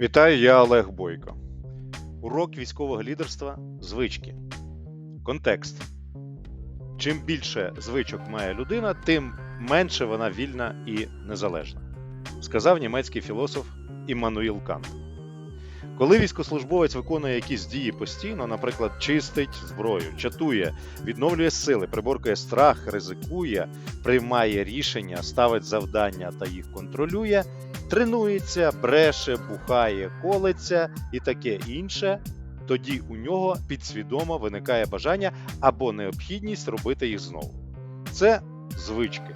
Вітаю, я Олег Бойко. Урок військового лідерства звички. Контекст. Чим більше звичок має людина, тим менше вона вільна і незалежна, сказав німецький філософ Іммануїл Кант. Коли військовослужбовець виконує якісь дії постійно, наприклад, чистить зброю, чатує, відновлює сили, приборкує страх, ризикує, приймає рішення, ставить завдання та їх контролює, тренується, бреше, бухає, колиться і таке інше, тоді у нього підсвідомо виникає бажання або необхідність робити їх знову. Це звички.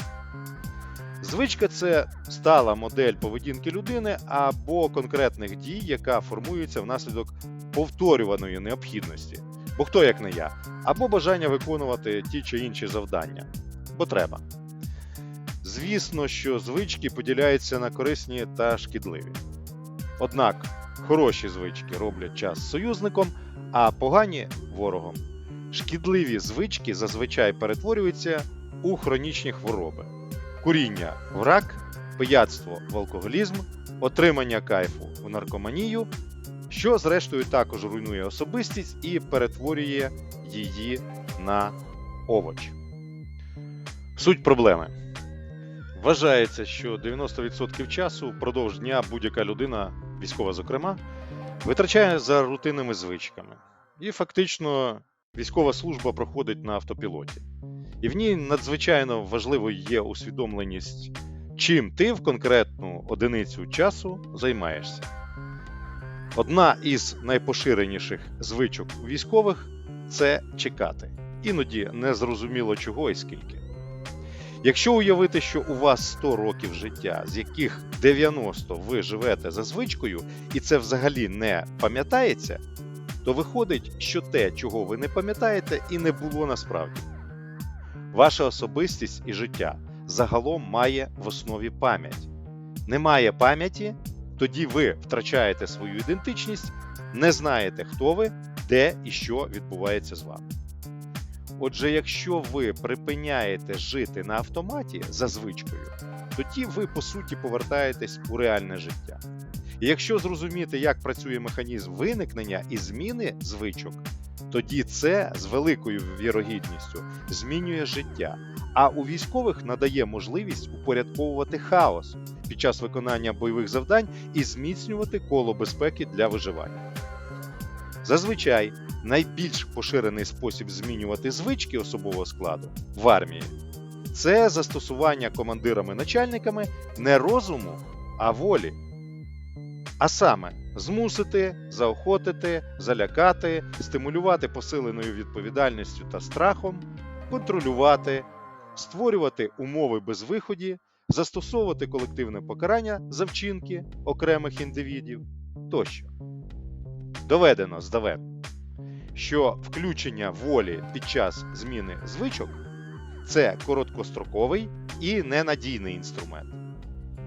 Звичка це стала модель поведінки людини або конкретних дій, яка формується внаслідок повторюваної необхідності. Бо хто як не я, або бажання виконувати ті чи інші завдання, бо треба. Звісно, що звички поділяються на корисні та шкідливі. Однак хороші звички роблять час союзником, а погані ворогом. Шкідливі звички зазвичай перетворюються у хронічні хвороби: куріння в рак, пияцтво в алкоголізм, отримання кайфу у наркоманію, що зрештою також руйнує особистість і перетворює її на овоч. Суть проблеми. Вважається, що 90% часу впродовж дня будь-яка людина, військова зокрема, витрачає за рутинними звичками. І фактично військова служба проходить на автопілоті. І в ній надзвичайно важливою є усвідомленість, чим ти в конкретну одиницю часу займаєшся. Одна із найпоширеніших звичок військових це чекати. Іноді незрозуміло чого і скільки. Якщо уявити, що у вас 100 років життя, з яких 90 ви живете за звичкою, і це взагалі не пам'ятається, то виходить, що те, чого ви не пам'ятаєте, і не було насправді. Ваша особистість і життя загалом має в основі пам'ять. Немає пам'яті, тоді ви втрачаєте свою ідентичність, не знаєте, хто ви, де і що відбувається з вами. Отже, якщо ви припиняєте жити на автоматі за звичкою, тоді ви по суті повертаєтесь у реальне життя. І якщо зрозуміти, як працює механізм виникнення і зміни звичок, тоді це з великою вірогідністю змінює життя. А у військових надає можливість упорядковувати хаос під час виконання бойових завдань і зміцнювати коло безпеки для виживання. Зазвичай найбільш поширений спосіб змінювати звички особового складу в армії це застосування командирами-начальниками не розуму, а волі. А саме змусити, заохотити, залякати, стимулювати посиленою відповідальністю та страхом, контролювати, створювати умови безвиході, застосовувати колективне покарання за вчинки окремих індивідів тощо. Доведено здавен, що включення волі під час зміни звичок це короткостроковий і ненадійний інструмент.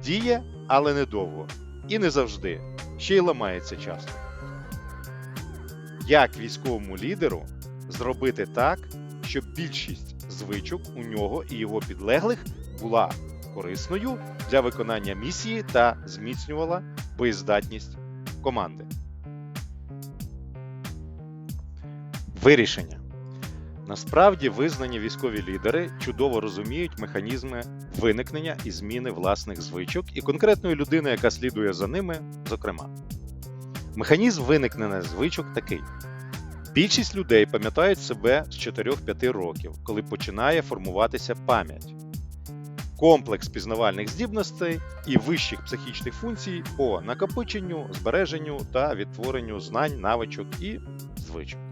Діє, але недовго і не завжди, ще й ламається часто. Як військовому лідеру зробити так, щоб більшість звичок у нього і його підлеглих була корисною для виконання місії та зміцнювала боєздатність команди? Вирішення. Насправді визнані військові лідери чудово розуміють механізми виникнення і зміни власних звичок і конкретної людини, яка слідує за ними, зокрема. Механізм виникнення звичок такий: більшість людей пам'ятають себе з 4-5 років, коли починає формуватися пам'ять. Комплекс пізнавальних здібностей і вищих психічних функцій по накопиченню, збереженню та відтворенню знань, навичок і звичок.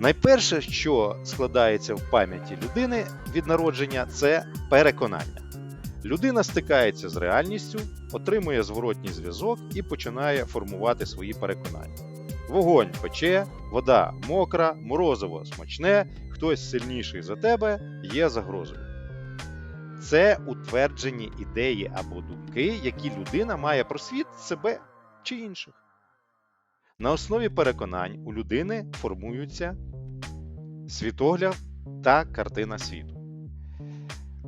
Найперше, що складається в пам'яті людини від народження, це переконання. Людина стикається з реальністю, отримує зворотній зв'язок і починає формувати свої переконання. Вогонь пече, вода мокра, морозиво смачне, хтось сильніший за тебе є загрозою. Це утверджені ідеї або думки, які людина має про світ, себе чи інших. На основі переконань у людини формуються світогляд та картина світу.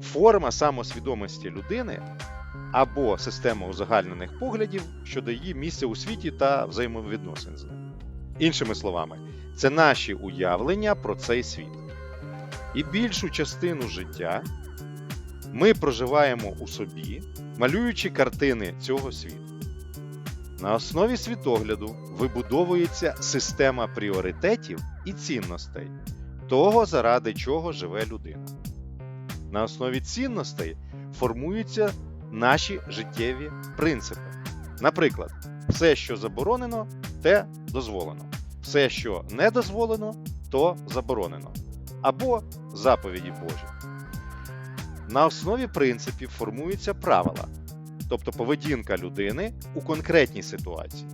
Форма самосвідомості людини або система узагальнених поглядів щодо її місця у світі та взаємовідносин з ним. Іншими словами, це наші уявлення про цей світ. І більшу частину життя ми проживаємо у собі, малюючи картини цього світу. На основі світогляду вибудовується система пріоритетів і цінностей, того, заради чого живе людина. На основі цінностей формуються наші життєві принципи. Наприклад, все, що заборонено, те дозволено. Все, що не дозволено, то заборонено. Або заповіді Божі. На основі принципів формуються правила, тобто поведінка людини у конкретній ситуації.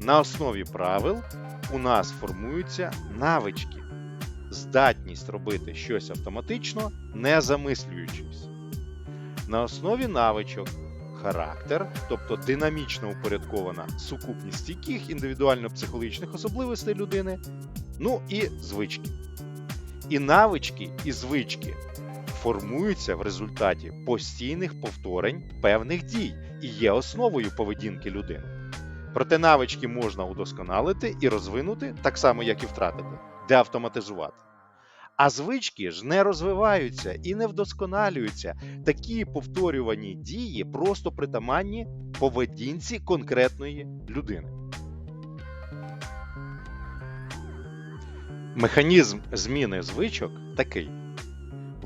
На основі правил у нас формуються навички, здатність робити щось автоматично, не замислюючись. На основі навичок характер, тобто динамічно упорядкована сукупність стійких індивідуально-психологічних особливостей людини, ну і звички. І навички і звички формуються в результаті постійних повторень певних дій і є основою поведінки людини. Проте навички можна удосконалити і розвинути, так само як і втратити, де автоматизувати. А звички ж не розвиваються і не вдосконалюються. Такі повторювані дії просто притаманні поведінці конкретної людини. Механізм зміни звичок такий.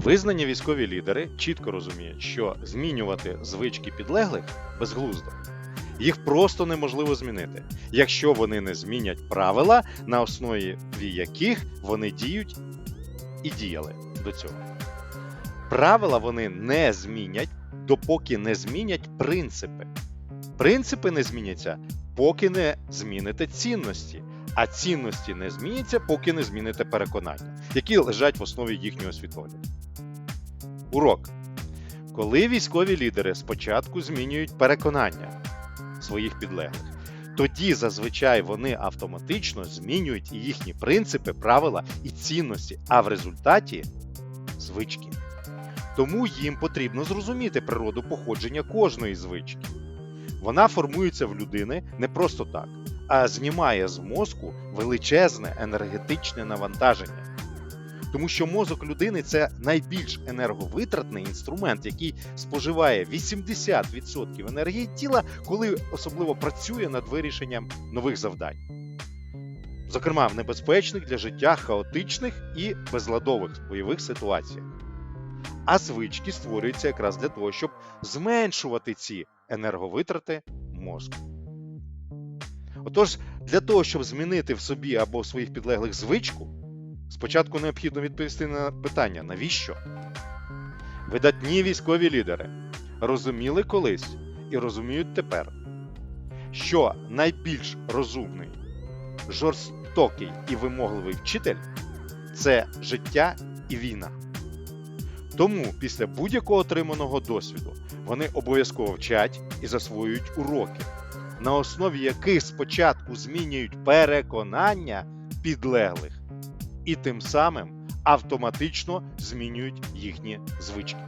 Визнані військові лідери чітко розуміють, що змінювати звички підлеглих безглуздо. Їх просто неможливо змінити, якщо вони не змінять правила, на основі яких вони діють і діяли до цього. Правила вони не змінять, допоки не змінять принципи. Принципи не зміняться, поки не зміните цінності. А цінності не зміняться, поки не зміните переконання, які лежать в основі їхнього світогляду. Урок. Коли військові лідери спочатку змінюють переконання своїх підлеглих, тоді зазвичай вони автоматично змінюють і їхні принципи, правила і цінності, а в результаті звички. Тому їм потрібно зрозуміти природу походження кожної звички. Вона формується в людини не просто так, а знімає з мозку величезне енергетичне навантаження. Тому що мозок людини це найбільш енерговитратний інструмент, який споживає 80% енергії тіла, коли особливо працює над вирішенням нових завдань. Зокрема, в небезпечних для життя хаотичних і безладових бойових ситуаціях. А звички створюються якраз для того, щоб зменшувати ці енерговитрати мозку. Отож, для того, щоб змінити в собі або в своїх підлеглих звичку, спочатку необхідно відповісти на питання, навіщо? Видатні військові лідери розуміли колись і розуміють тепер, що найбільш розумний, жорстокий і вимогливий вчитель це життя і війна. Тому після будь-якого отриманого досвіду вони обов'язково вчать і засвоюють уроки, на основі яких спочатку змінюють переконання підлеглих і тим самим автоматично змінюють їхні звички.